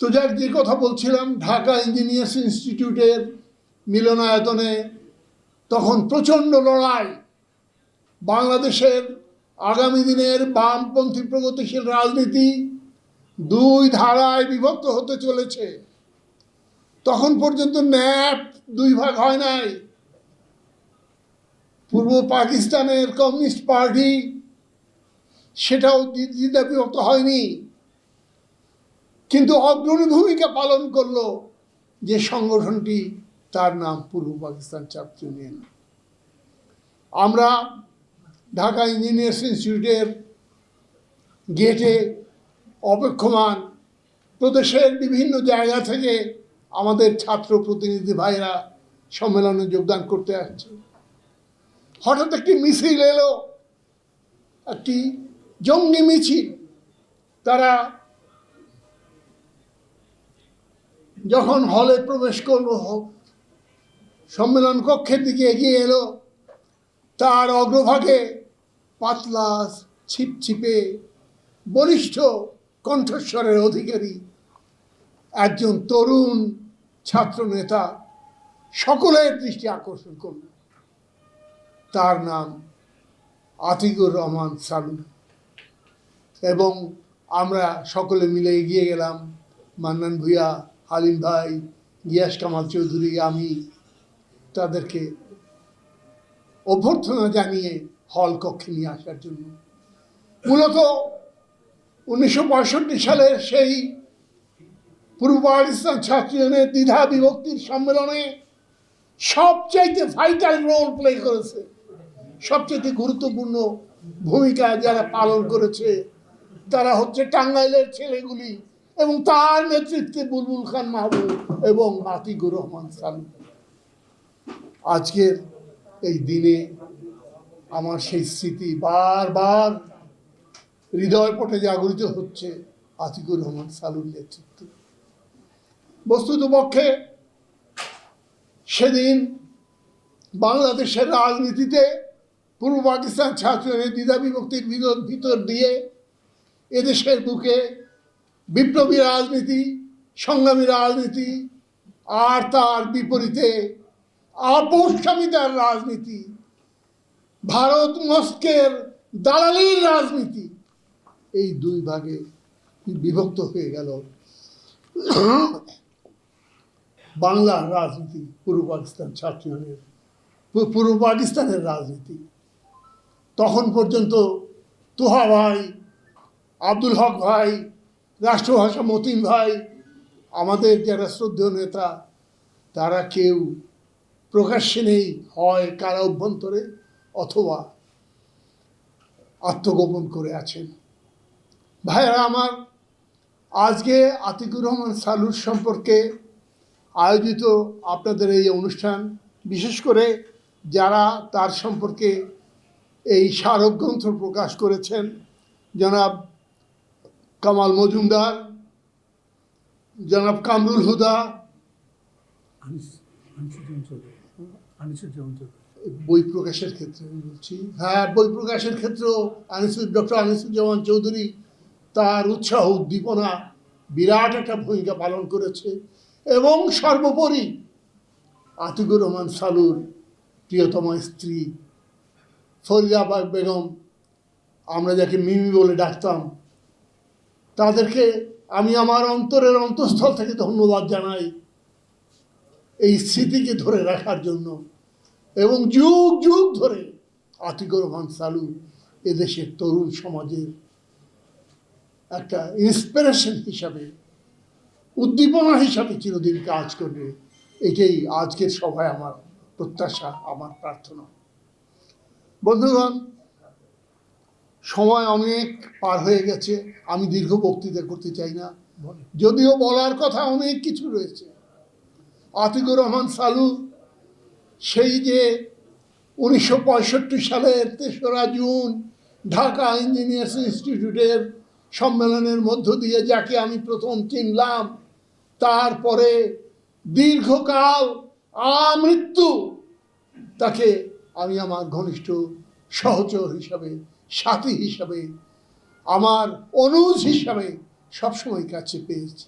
তো যাক, যে কথা বলছিলাম, ঢাকা ইঞ্জিনিয়ার্স ইনস্টিটিউটের মিলনায়তনে তখন প্রচণ্ড লড়াই। বাংলাদেশের আগামী দিনের বামপন্থী প্রগতিশীল রাজনীতি দুই ধারায় বিভক্ত হতে চলেছে। তখন পর্যন্ত ন্যাপ দুই ভাগ হয় নাই। পূর্ব পাকিস্তানের কমিউনিস্ট পার্টি সেটাও দ্বিধা বিভক্ত হয়নি। কিন্তু অগ্রণী ভূমিকা পালন করল যে সংগঠনটি, তার নাম পূর্ব পাকিস্তান ছাত্র ইউনিয়ন। আমরা ঢাকা ইঞ্জিনিয়ার্স ইনস্টিটিউটের গেটে অপেক্ষমান প্রদেশের বিভিন্ন জায়গা থেকে আমাদের ছাত্র প্রতিনিধি ভাইরা সম্মেলনে যোগদান করতে আসছে। হঠাৎ একটি মিছিল এলো, একটি জঙ্গি মিছিল। তারা যখন হলে প্রবেশ করল সম্মেলন কক্ষের দিকে এগিয়ে এলো। তার অগ্রভাগে পাতলা ছিপছিপে বলিষ্ঠ কণ্ঠস্বরের অধিকারী একজন তরুণ ছাত্র নেতা সকলের দৃষ্টি আকর্ষণ করল। তার নাম আতিকুর রহমান সালু এবং আমরা সকলে মিলে এগিয়ে গেলাম মান্নান ভূঁইয়া হালিম ভাই, গিয়াস কামাল চৌধুরী, আমি তাদেরকে অভ্যর্থনা জানিয়ে হল কক্ষে নিয়ে আসার জন্য। মূলত উনিশশো পঁয়ষট্টি সালের সেই পূর্ব পাকিস্তান ছাত্র ইউনিয়নের দ্বিধা বিভক্তির সম্মেলনে সবচাইতে ভাইটাল রোল প্লে করেছে। সবচেয়ে গুরুত্বপূর্ণ ভূমিকা যারা পালন করেছে, তারা হচ্ছে টাঙ্গাইলের ছেলেগুলি। এবং তার নেতৃত্বে বুলবুল খান মাহবুব এবং আতিকুর রহমান সালু আজকের এই দিনে আমার সেই স্মৃতি বারবার হৃদয় পটে জাগরিত হচ্ছে আতিকুর রহমান সালুর নেতৃত্বে। বস্তুত পক্ষে সেদিন বাংলাদেশের রাজনীতিতে পূর্ব পাকিস্তান ছাত্র দ্বিধা বিভক্তির ভিতর দিয়ে এদেশের বুকে বিপ্লবী রাজনীতি, সংগ্রামী রাজনীতি, আর তার বিপরীতে আপোষামিতার রাজনীতি, ভারত মস্কের দালালির রাজনীতি। এই দুই ভাগে বিভক্ত হয়ে গেল বাংলার রাজনীতি, পূর্ব পাকিস্তান ছাত্র পূর্ব পাকিস্তানের রাজনীতি। তখন পর্যন্ত তোহা ভাই, আব্দুল হক ভাই রাষ্ট্রভাষা মতিন ভাই, আমাদের যারা শ্রদ্ধেয় নেতা, তারা কেউ প্রকাশ্যে নেই হয় কারা অভ্যন্তরে অথবা আত্মগোপন করে আছেন। ভাইরা আমার, আজকে আতিকুর রহমান সালুর সম্পর্কে আয়োজিত আপনাদের এই অনুষ্ঠান, বিশেষ করে যারা তার সম্পর্কে এই স্মারক গ্রন্থ প্রকাশ করেছেন, জনাব কামাল মজুমদার জনাব কামরুল হুদা। বই প্রকাশের ক্ষেত্রে আমি বলছি। হ্যাঁ বই প্রকাশের ক্ষেত্রেও আনিসুর ডক্টর আনিসুজ্জামান চৌধুরী তার উৎসাহ উদ্দীপনা বিরাট একটা ভূমিকা পালন করেছে। এবং সর্বোপরি আতিকুর রহমান সালুর প্রিয়তম স্ত্রী ফরিদা বেগম আমরা যাকে মিমি বলে ডাকতাম তাদেরকে আমি আমার অন্তরের অন্তঃস্থল থেকে ধন্যবাদ জানাই এই স্মৃতিকে ধরে রাখার জন্য এবং যুগ যুগ ধরে আতিকুর রহমান সালু এদেশের তরুণ সমাজের একটা ইন্সপিরেশন হিসাবে, উদ্দীপনা হিসাবে চিরদিন কাজ করবে। এটাই আজকের সভায় আমার প্রত্যাশা, আমার প্রার্থনা। বন্ধুগণ সময় অনেক পার হয়ে গেছে, আমি দীর্ঘ বক্তৃতা করতে চাই না। যদিও বলার কথা অনেক কিছু রয়েছে। আতিকুর রহমান সালু, সেই যে উনিশশো পঁয়ষট্টি সালের তেসরা জুন ঢাকা ইঞ্জিনিয়ার্স ইনস্টিটিউটের সম্মেলনের মধ্য দিয়ে যাকে আমি প্রথম চিনলাম, তারপরে দীর্ঘকাল আমৃত্যু তাকে আমি আমার ঘনিষ্ঠ সহচর হিসাবে সাথী হিসাবে আমার অনুজ হিসাবে সবসময় কাছে পেয়েছি।